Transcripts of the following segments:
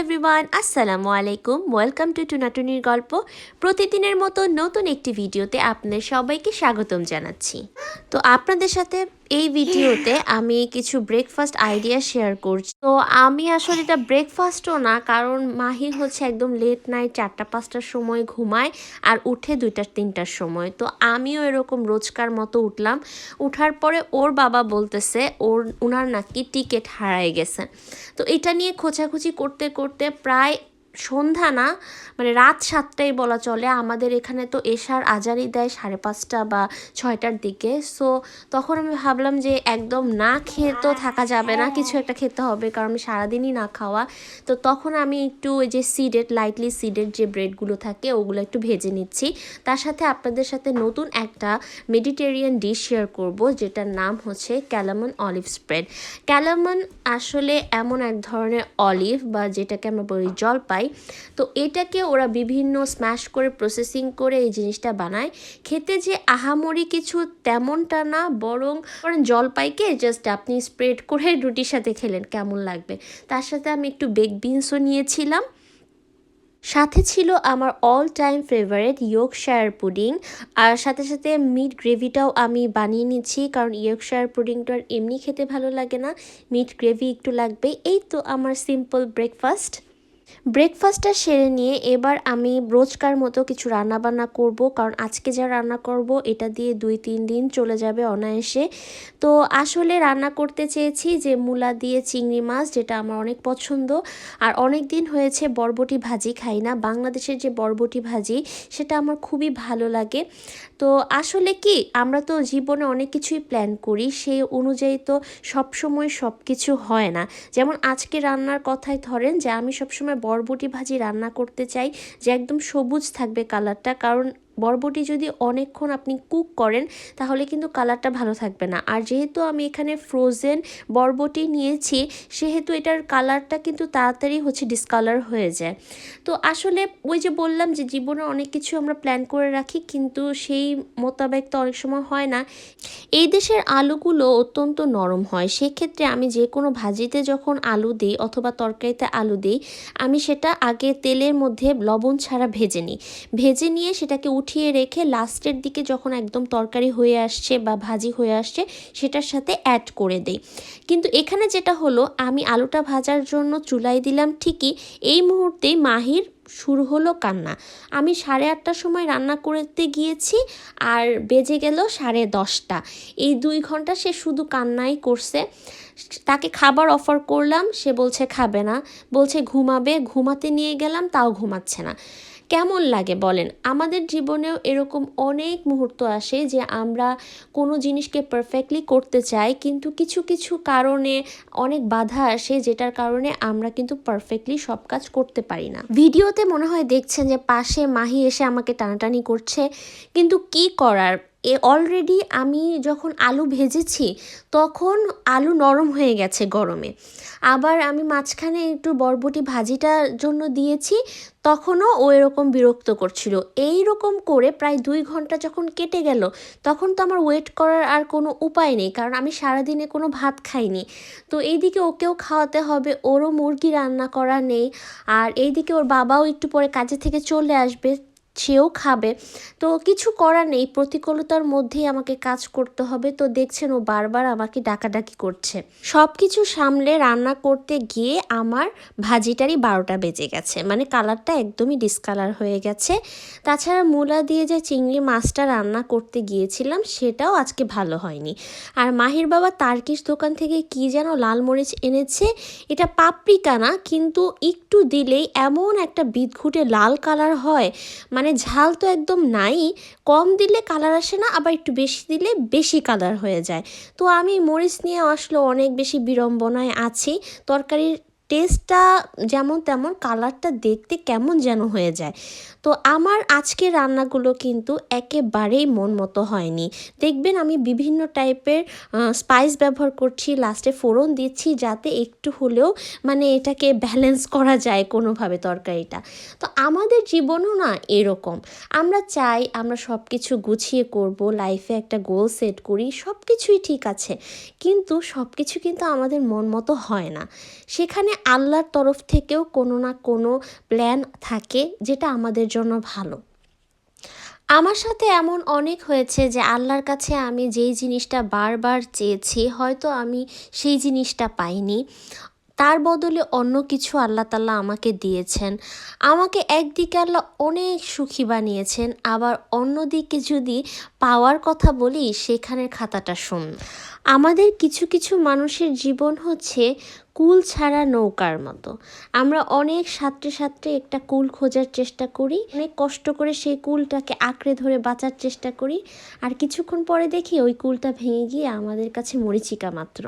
Everyone আসসালামু আলাইকুম welcome to টুনাটুনির গল্প প্রতিদিনের মতো নতুন একটি ভিডিওতে আপনাদের সবাইকে স্বাগতম জানাচ্ছি। তো আপনাদের সাথে এই ভিডিওতে আমি কিছু ব্রেকফাস্ট আইডিয়া শেয়ার করছি। তো আমি আসলে এটা ব্রেকফাস্টও না, কারণ মাহি হচ্ছে একদম লেট নাইট চারটা, পাঁচটার সময় ঘুমায় আর উঠে দুইটা তিনটার সময়। তো আমিও এরকম রোজকার মতো উঠলাম। উঠার পরে ওর বাবা বলতেছে, ওর ওনার নাকি টিকিট হারায় গেছে। তো এটা নিয়ে খোঁচাখুচি করতে করতে প্রায় সন্ধ্যা না মানে রাত সাতটাই বলা চলে, আমাদের এখানে তো এশার আজারই দেয় সাড়ে পাঁচটা বা ছয়টার দিকে। সো তখন আমি ভাবলাম যে একদম না খেয়ে তো থাকা যাবে না, কিছু একটা খেতে হবে, কারণ আমি সারাদিনই না খাওয়া। তো তখন আমি একটু ওই যে সিডেড লাইটলি সিডেড যে ব্রেডগুলো থাকে, ওগুলো একটু ভেজে নিচ্ছি। তার সাথে আপনাদের সাথে নতুন একটা মেডিটেরিয়ান ডিশ শেয়ার করব, যেটার নাম হচ্ছে ক্যালামন অলিভ স্প্রেড ক্যালামন আসলে এমন এক ধরনের অলিভ বা যেটাকে আমরা বলি জলপাই তো এটাকে ওরা বিভিন্ন স্ম্যাশ করে প্রসেসিং করে এই জিনিসটা বানায়। খেতে যে আহামরি কিছু তেমনটা না, বরং জলপাইকে জাস্ট আপনি স্প্রেড করে রুটির সাথে খেলেন, কেমন লাগবে? তার সাথে আমি একটু বেক বিনসও নিয়েছিলাম। সাথে ছিল আমার all time favourite Yorkshire pudding আর সাথে সাথে মিট গ্রেভিটাও আমি বানিয়ে নিচ্ছি, কারণ ইয়র্কশায়ার পুডিংটা এমনি খেতে ভালো লাগে না। মিট গ্রেভি একটু লাগবে এই তো আমার সিম্পল ব্রেকফাস্ট ব্রেকফাস্টটা সেরে নিয়ে এবার আমি রোজকার মতো কিছু রান্না বান্না করব, কারণ আজকে যা রান্না করব এটা দিয়ে দুই, তিন দিন চলে যাবে অনায়াসে। তো আসলে রান্না করতে চেয়েছি যে মূলা দিয়ে চিংড়ি মাছ, যেটা আমার অনেক পছন্দ। আর অনেক দিন হয়েছে বরবটি ভাজি খাই না। বাংলাদেশের যে বরবটি ভাজি, সেটা আমার খুবই ভালো লাগে। তো আসলে কি, আমরা তো জীবনে অনেক কিছুই প্ল্যান করি সেই অনুযায়ী তো সবসময় সব কিছু হয় না। যেমন আজকে রান্নার কথাই ধরেন যে আমি সবসময় বরবটি ভাজি রান্না করতে চাই যে একদম সবুজ থাকবে কালারটা কারণ বরবটি যদি অনেকক্ষণ আপনি কুক করেন, তাহলে কিন্তু কালারটা ভালো থাকবে না। আর যেহেতু আমি এখানে ফ্রোজেন বরবটি নিয়েছি, সেহেতু এটার কালারটা কিন্তু তাড়াতাড়ি হচ্ছে ডিসকালার হয়ে যায়। তো আসলে ওই যে বললাম যে জীবনে অনেক কিছু আমরা প্ল্যান করে রাখি, কিন্তু সেই মোতাবেক তো অনেক সময় হয় না। এই দেশের আলুগুলো অত্যন্ত নরম হয়। সেক্ষেত্রে আমি যে কোনো ভাজিতে যখন আলু দিই অথবা তরকারিতে আলু দিই, আমি সেটা আগে তেলের মধ্যে লবণ ছাড়া ভেজে নিই। ভেজে নিয়ে সেটাকে উঠিয়ে রেখে লাস্টের দিকে যখন একদম তরকারি হয়ে আসছে বা ভাজি হয়ে আসছে, সেটার সাথে অ্যাড করে দেই। কিন্তু এখানে যেটা হলো, আমি আলুটা ভাজার জন্য চুলাই দিলাম ঠিকই, এই মুহূর্তেই মাহির শুরু হলো কান্না। আমি সাড়ে আটটার সময় রান্না করতে গিয়েছি আর বেজে গেল সাড়ে দশটা। এই দুই ঘণ্টা সে শুধু কান্নাই করছে। তাকে খাবার অফার করলাম, সে বলছে, খাবে না। বলছে, ঘুমাবে। ঘুমাতে নিয়ে গেলাম, তাও ঘুমাচ্ছে না। কেমন লাগে বলেন? আমাদের জীবনেও এরকম অনেক মুহূর্ত আসে যে আমরা কোনো জিনিসকে পারফেক্টলি করতে চাই, কিন্তু কিছু কিছু কারণে অনেক বাধা আসে যেটার কারণে আমরা কিন্তু পারফেক্টলি সব কাজ করতে পারি না। ভিডিওতে মনে হয় দেখছেন যে পাশে মাহি এসে আমাকে টানাটানি করছে, কিন্তু কি করার? এ অলরেডি আমি যখন আলু ভেজেছি, তখন আলু নরম হয়ে গেছে গরমে। আবার আমি মাঝখানে একটু বরবটি ভাজিটার জন্য দিয়েছি, তখনও ও এরকম বিরক্ত করছিল। এই রকম করে প্রায় দুই ঘণ্টা যখন কেটে গেল, তখন তো আমার ওয়েট করার আর কোনো উপায় নেই, কারণ আমি সারাদিনে কোনো ভাত খাইনি। তো এইদিকে ওকেও খাওয়াতে হবে, ওরও মুরগি রান্না করা নেই, আর এইদিকে ওর বাবাও একটু পরে কাজে থেকে চলে আসবে সেও খাবে। তো কিছু করার নেই, প্রতিকূলতার মধ্যেই আমাকে কাজ করতে হবে। তো দেখছেন ও বারবার আমাকে ডাকাডাকি করছে। সব কিছু সামলে রান্না করতে গিয়ে আমার ভাজিটারই বারোটা বেজে গেছে। মানে কালারটা একদমই ডিসকালার হয়ে গেছে। তাছাড়া মূলা দিয়ে যে চিংড়ি মাছটা রান্না করতে গিয়েছিলাম, সেটাও আজকে ভালো হয়নি। আর মাহির বাবা তার্কিশ দোকান থেকে কি যেন লাল মরিচ এনেছে, এটা পাপরিকা না, কিন্তু একটু দিলেই এমন একটা বিদঘুটে লাল কালার হয়। মানে ঝাল তো একদম নাই, কম দিলে কালার আসে না, আবার একটু বেশি দিলে বেশি কালার হয়ে যায়। তো আমি মরিচ নিয়ে আসলে অনেক বেশি বিড়ম্বনায় আছি। তরকারির টেস্টটা যেমন তেমন কালারটা দেখতে কেমন যেন হয়ে যায়। তো আমার আজকের রান্নাগুলো কিন্তু একেবারেই মন মতো হয়নি। দেখবেন আমি বিভিন্ন টাইপের স্পাইস ব্যবহার করছি লাস্টে ফোড়ন দিচ্ছি যাতে একটু হলেও মানে এটাকে ব্যালেন্স করা যায় কোনোভাবে তরকারিটা। তো আমাদের জীবনও না এরকম। আমরা চাই আমরা সব কিছু গুছিয়ে করব লাইফে একটা গোল সেট করি সব কিছুই ঠিক আছে। কিন্তু সব কিছু কিন্তু আমাদের মন মতো হয় না। সেখানে আল্লাহর তরফ থেকেও কোনো না কোনো প্ল্যান থাকে যেটা আমাদের জন্য ভালো। আমার সাথে এমন অনেক হয়েছে যে আল্লাহর কাছে আমি যেই জিনিসটা বারবার চেয়েছি, হয়তো আমি সেই জিনিসটা পাইনি। তার বদলে অন্য কিছু আল্লাহ তাল্লাহ আমাকে দিয়েছেন। আমাকে একদিকে আল্লাহ অনেক সুখী বানিয়েছেন, আবার অন্যদিকে যদি পাওয়ার কথা বলি, সেখানের খাতাটা শুন আমাদের কিছু কিছু মানুষের জীবন হচ্ছে কুল ছাড়া নৌকার মতো। আমরা অনেক সাঁতরে সাঁতরে একটা কুল খোঁজার চেষ্টা করি। অনেক কষ্ট করে সেই কুলটাকে আঁকড়ে ধরে বাঁচার চেষ্টা করি। আর কিছুক্ষণ পরে দেখি ওই কুলটা ভেঙে গিয়ে আমাদের কাছে মরিচিকা মাত্র।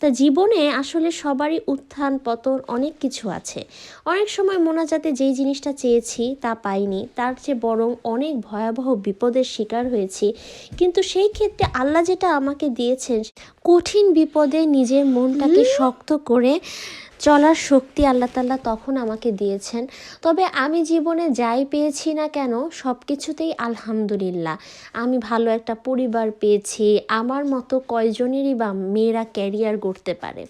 তা জীবনে আসলে সবারই উত্থান পতন অনেক কিছু আছে। অনেক সময় মোনাজাতে যেই জিনিসটা চেয়েছি তা পাইনি তার চেয়ে বরং অনেক ভয়াবহ বিপদের শিকার হয়েছি। কিন্তু সেই ক্ষেত্রে আল্লাহ যেটা আমাকে দিয়েছেন কঠিন বিপদে নিজের মনটাকে শক্ত করে চলার শক্তি আল্লাহ তাল্লাহ তখন আমাকে দিয়েছেন। তবে আমি জীবনে যাই পেয়েছি না কেন সব কিছুতেই আলহামদুলিল্লাহ। আমি ভালো একটা পরিবার পেয়েছি, আমার মতো কয়জনেরই বা মেয়েরা ক্যারিয়ার করতে পারে।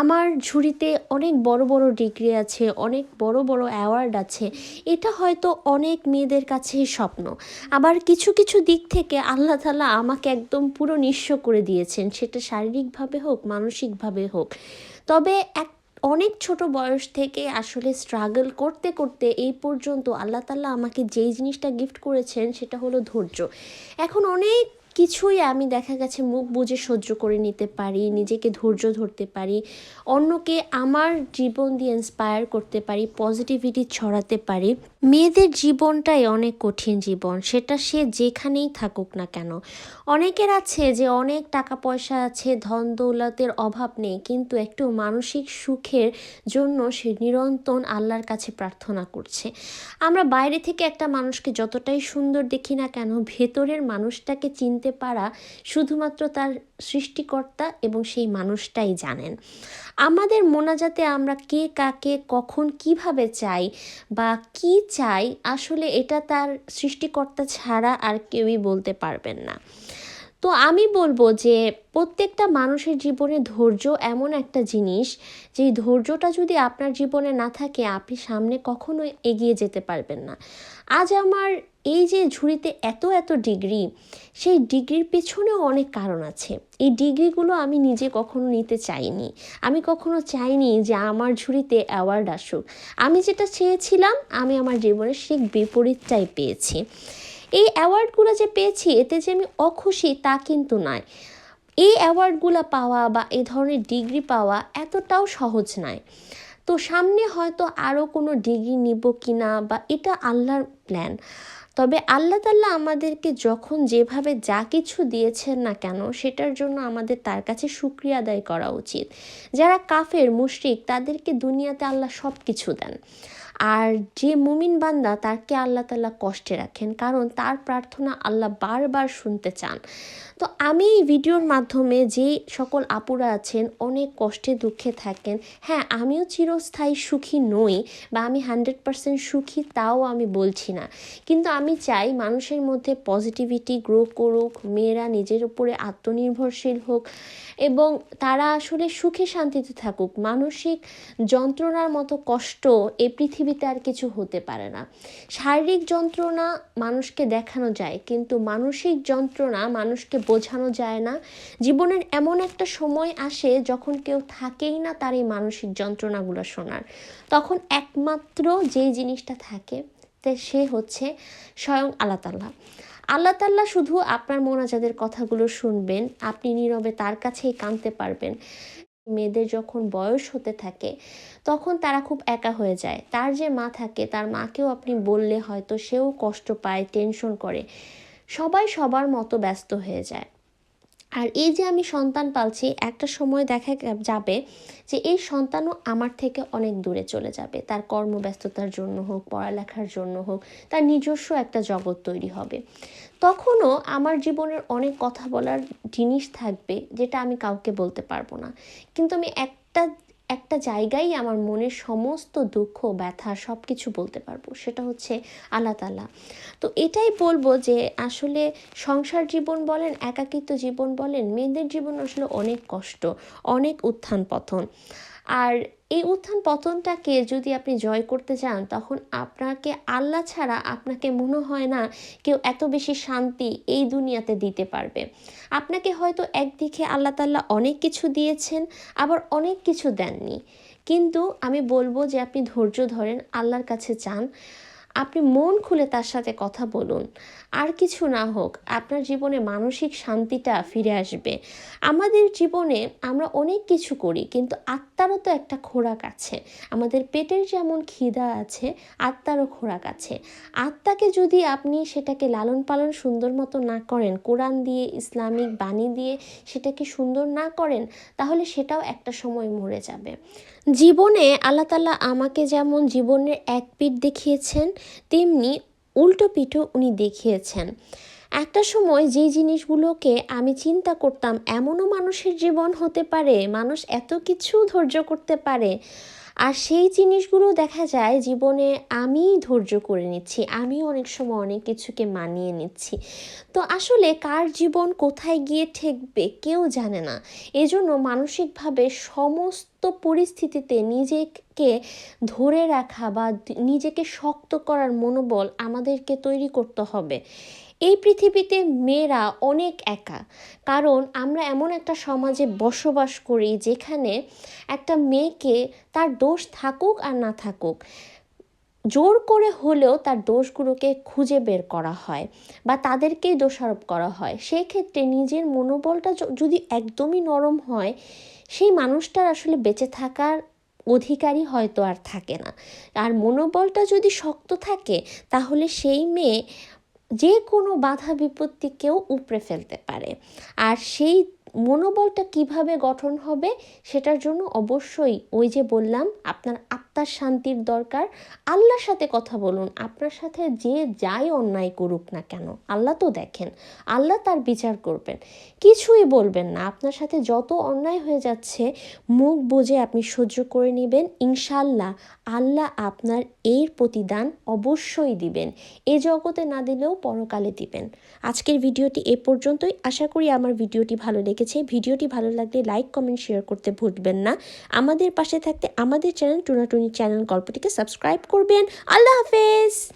আমার ঝুড়িতে অনেক বড় বড় ডিগ্রি আছে, অনেক বড় বড় অ্যাওয়ার্ড আছে, এটা হয়তো অনেক মেয়েদের কাছেই স্বপ্ন। আবার কিছু কিছু দিক থেকে আল্লাহ তালা আমাকে একদম পুরো নিঃস্ব করে দিয়েছেন, সেটা শারীরিকভাবে হোক, মানসিকভাবে হোক। তবে এক অনেক ছোট বয়স থেকে আসলে স্ট্রাগল করতে করতে এই পর্যন্ত আল্লাহ তাল্লাহ আমাকে যেই জিনিসটা গিফট করেছেন সেটা হলো ধৈর্য। এখন অনেক কিছুই আমি দেখা গেছে মুখ বুঝে সহ্য করে নিতে পারি, নিজেকে ধৈর্য ধরতে পারি, অন্যকে আমার জীবন দিয়ে ইন্সপায়ার করতে পারি পজিটিভিটি ছড়াতে পারি। মেয়েদের জীবনটাই অনেক কঠিন জীবন, সেটা সে যেখানেই থাকুক না কেন। অনেকের আছে যে অনেক টাকা পয়সা আছে ধন দৌলতের অভাব নেই, কিন্তু একটু মানসিক সুখের জন্য সে নিরন্তর আল্লাহর কাছে প্রার্থনা করছে। আমরা বাইরে থেকে একটা মানুষকে যতটাই সুন্দর দেখি না কেন, ভেতরের মানুষটাকে চিনতে পারা শুধুমাত্র তার সৃষ্টিকর্তা এবং সেই মানুষটাই জানেন। আমাদের মোনাজাতে আমরা কে কাকে, কখন কীভাবে চাই বা কি চাই, আসলে এটা তার সৃষ্টিকর্তা ছাড়া আর কেউই বলতে পারবেন না। তো আমি বলব যে প্রত্যেকটা মানুষের জীবনে ধৈর্য এমন একটা জিনিস যে ধৈর্যটা যদি আপনার জীবনে না থাকে, আপনি সামনে কখনোই এগিয়ে যেতে পারবেন না। আজ আমার এই যে ঝুড়িতে এত এত ডিগ্রি, সেই ডিগ্রির পেছনেও অনেক কারণ আছে। এই ডিগ্রিগুলো আমি নিজে কখনো নিতে চাইনি। আমি কখনো চাইনি যে আমার ঝুড়িতে অ্যাওয়ার্ড আসুক। আমি যেটা চেয়েছিলাম, আমি আমার জীবনে সেই বিপরীতটাই পেয়েছি। এই অ্যাওয়ার্ডগুলো যে পেয়েছি, এতে যে আমি অখুশি তা কিন্তু নয়। এই অ্যাওয়ার্ডগুলো পাওয়া বা এ ধরনের ডিগ্রি পাওয়া এতটাও সহজ নয়। তো সামনে হয়তো আরও কোনো ডিগ্রি নিব কি না বা এটা আল্লাহর প্ল্যান তবে আল্লাহ তাল্লাহ আমাদেরকে যখন যেভাবে যা কিছু দিয়েছেন না কেন, সেটার জন্য আমাদের তার কাছে সুক্রিয়া আদায় করা উচিত। যারা কাফের, মুশরিক, তাদেরকে দুনিয়াতে আল্লাহ সব কিছু দেন। আর যে মুমিন বান্দা, তাকে আল্লাহ তাল্লাহ কষ্টে রাখেন, কারণ তার প্রার্থনা আল্লাহ বারবার শুনতে চান। তো আমি এই ভিডিওর মাধ্যমে যে সকল আপুরা আছেন, অনেক কষ্টে, দুঃখে থাকেন হ্যাঁ আমিও চিরস্থায়ী সুখী নই বা আমি হান্ড্রেড পারসেন্ট সুখী তাও আমি বলছি না। কিন্তু আমি চাই মানুষের মধ্যে পজিটিভিটি গ্রো করুক, মেয়েরা নিজের উপরে আত্মনির্ভরশীল হোক এবং তারা আসলে সুখে শান্তিতে থাকুক। মানসিক যন্ত্রণার মতো কষ্ট এই পৃথিবীতে আর কিছু হতে পারে না। শারীরিক যন্ত্রণা মানুষকে দেখানো যায়, কিন্তু মানসিক যন্ত্রণা মানুষকে বোঝানো যায় না। জীবনের এমন একটা সময় আসে যখন কেউ থাকেই না তার এই মানসিক যন্ত্রণাগুলো শোনার। তখন একমাত্র যেই জিনিসটা থাকে সে হচ্ছে স্বয়ং আল্লাহ আল্লাহ তাল্লাহ শুধু আপনার মোনাজাদের কথাগুলো শুনবেন, আপনি নীরবে তার কাছেই কাঁদতে পারবেন। মেয়েদের যখন বয়স হতে থাকে, তখন তারা খুব একা হয়ে যায়। তার যে মা থাকে, তার মাকেও আপনি বললে হয়তো সেও কষ্ট পায় টেনশন করে। সবাই সবার মতো ব্যস্ত হয়ে যায়। আর এই যে আমি সন্তান পালছি, একটা সময় দেখা যাবে যে এই সন্তানও আমার থেকে অনেক দূরে চলে যাবে। তার কর্মব্যস্ততার জন্য হোক, পড়ালেখার জন্য হোক, তার নিজস্ব একটা জগৎ তৈরি হবে। তখনও আমার জীবনের অনেক কথা বলার জিনিস থাকবে যেটা আমি কাউকে বলতে পারব না। কিন্তু আমি একটা একটা জায়গায় আমার মনের সমস্ত দুঃখ, ব্যথা সব কিছু বলতে পারব, সেটা হচ্ছে আল্লাহ তালা তো এটাই বলব যে আসলে সংসার জীবন বলেন, একাকিত্ব জীবন বলেন, মেয়েদের জীবন আসলে অনেক কষ্ট, অনেক উত্থান পথন আর এই উত্থান পতনটাকে যদি আপনি জয় করতে চান, তখন আপনাকে আল্লাহ ছাড়া আপনাকে মনে হয় না কেউ এত বেশি শান্তি এই দুনিয়াতে দিতে পারবে। আপনাকে হয়তো একদিকে আল্লাহ তাল্লাহ অনেক কিছু দিয়েছেন, আবার অনেক কিছু দেননি। কিন্তু আমি বলব যে আপনি ধৈর্য ধরেন, আল্লাহর কাছে চান। আপনি মন খুলে তার সাথে কথা বলুন। আর কিছু না হোক, আপনার জীবনে মানসিক শান্তিটা ফিরে আসবে। আমাদের জীবনে আমরা অনেক কিছু করি, কিন্তু আত্মারও তো একটা খোরাক আছে। আমাদের পেটের যেমন খিদা আছে, আত্মারও খোরাক আছে। আত্মাকে যদি আপনি সেটাকে লালন পালন সুন্দর মতো না করেন, কোরআন দিয়ে, ইসলামিক বাণী দিয়ে সেটাকে সুন্দর না করেন, তাহলে সেটাও একটা সময় মরে যাবে। জীবনে আল্লাহ তালা আমাকে যেমন জীবনের এক পিঠ দেখিয়েছেন, তেমনি উল্টো পিঠও উনি দেখিয়েছেন। একটা সময় যে জিনিসগুলোকে আমি চিন্তা করতাম, এমনও মানুষের জীবন হতে পারে, মানুষ এত কিছু ধৈর্য করতে পারে আর সেই জিনিসগুলো দেখা যায় জীবনে আমি ধৈর্য করে নিচ্ছি আমি অনেক সময় অনেক কিছুকে মানিয়ে নিচ্ছি। তো আসলে কার জীবন কোথায় গিয়ে ঠেকবে কেউ জানে না। এজন্য মানসিকভাবে সমস্ত পরিস্থিতিতে নিজেকে ধরে রাখা বা নিজেকে শক্ত করার মনোবল আমাদেরকে তৈরি করতে হবে। এই পৃথিবীতে মেয়েরা অনেক একা। কারণ আমরা এমন একটা সমাজে বসবাস করি যেখানে একটা মেয়েকে তার দোষ থাকুক আর না থাকুক, জোর করে হলেও তার দোষগুলোকে খুঁজে বের করা হয় বা তাদেরকেই দোষারোপ করা হয়। সেই ক্ষেত্রে নিজের মনোবলটা যদি একদমই নরম হয়, সেই মানুষটার আসলে বেঁচে থাকার অধিকারী হয়তো আর থাকে না। আর মনোবলটা যদি শক্ত থাকে, তাহলে সেই মেয়ে যে কোনো বাধা বিপত্তিকেও উপড়ে ফেলতে পারে। আর সেই মনোবলটা কীভাবে গঠন হবে সেটার জন্য অবশ্যই ওই যে বললাম, আপনার আত্মার শান্তির দরকার। আল্লাহর সাথে কথা বলুন। আপনার সাথে যে যাই অন্যায় করুক না কেন, আল্লাহ তো দেখেন। আল্লাহ তার বিচার করবেন। কিছুই বলবেন না। আপনার সাথে যত অন্যায় হয়ে যাচ্ছে, মুখ বুঝে আপনি সহ্য করে নেবেন। ইনশাল্লাহ আল্লাহ আপনার এর প্রতিদান অবশ্যই দিবেন। এ জগতে না দিলেও পরকালে দিবেন। আজকের ভিডিওটি এ পর্যন্তই। আশা করি আমার ভিডিওটি ভালো লেগেছে। ভিডিওটি ভালো লাগলে লাইক, কমেন্ট, শেয়ার করতে ভুলবেন না। আমাদের পাশে থাকতে আমাদের চ্যানেল টুনাটুনি চ্যানেল গল্পটিকে সাবস্ক্রাইব করবেন। আল্লাহ হাফেজ।